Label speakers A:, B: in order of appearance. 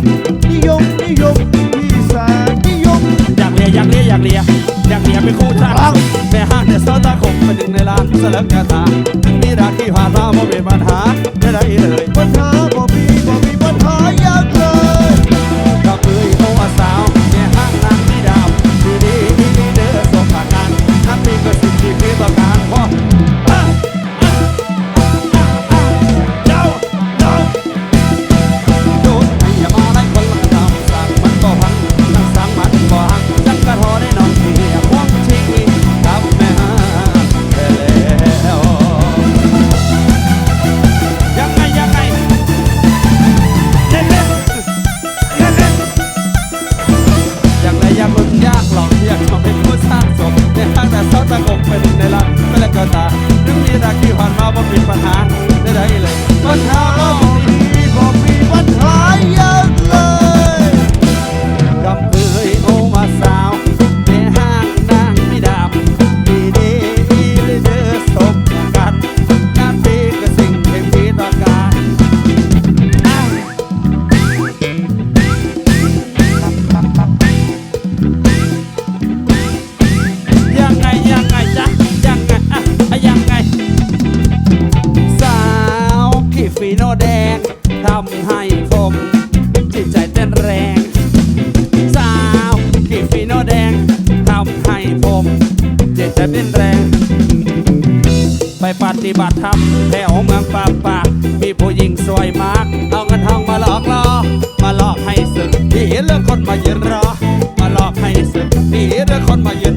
A: เลยนิยม
B: นิยมนิยมพี่แสนนิยม
A: อยากเลียอยากเลียอยากเลียอยากเลียเป็นคู่ทางแม่ห้างเนี่ยเสาตาคมเป็นหนึ่งในล้านสลับกระตาถึงมีรักที่ผ่านมาไม่เป็นปัญหาได้ไรเลย
B: ปัญหาบ่ ก
A: ไม่ละก็ตาถึงนี้ตาขี้ผ่านมาบ่มีปัญหาได้ไรเลยปัญหา ผมจิตใจเป็นแรง ไปปฏิบัติธรรมแถวเมืองป่าป่ามีผู้หญิงสวยมาก เอาเงินทองมาหลอกล่อมาหลอกให้สึกพี่เลือกคนมายืนรอ มาหลอกให้สึกพี่เลือกคนมายืน